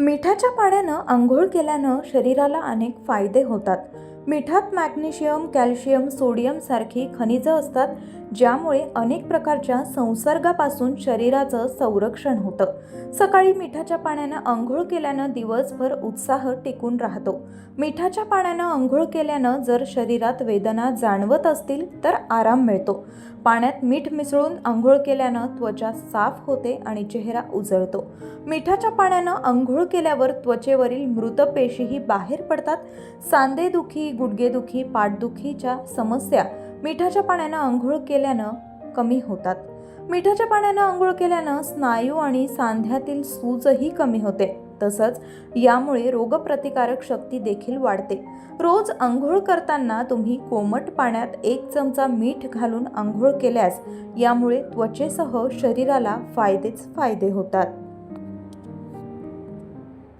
मिठाच्या पाण्यानं आंघोळ केल्यानं शरीराला अनेक फायदे होतात. मिठात मॅग्नेशियम कॅल्शियम सोडियम सारखी खनिजं असतात ज्यामुळे अनेक प्रकारच्या संसर्गापासून शरीराचं संरक्षण होतं. सकाळी मिठाच्या पाण्यानं आंघोळ केल्यानं दिवसभर उत्साह टिकून राहतो. मिठाच्या पाण्यानं आंघोळ केल्यानं जर शरीरात वेदना जाणवत असतील तर आराम मिळतो. पाण्यात मीठ मिसळून आंघोळ केल्यानं त्वचा साफ होते आणि चेहरा उजळतो. मिठाच्या पाण्यानं आंघोळ केल्यावर त्वचेवरील मृत पेशीही बाहेर पडतात. सांधेदुखी गुडघेदुखी पाठदुखीच्या समस्या मिठाच्या पाण्यानं आंघोळ केल्यानं कमी होतात. मिठाच्या पाण्यानं आंघोळ केल्यानं स्नायू आणि सांध्यातील सूजही कमी होते. तसंच यामुळे रोगप्रतिकारक शक्ती देखील वाढते. रोज आंघोळ करताना तुम्ही कोमट पाण्यात एक चमचा मीठ घालून आंघोळ केल्यास यामुळे त्वचेसह शरीराला फायदेच फायदे होतात.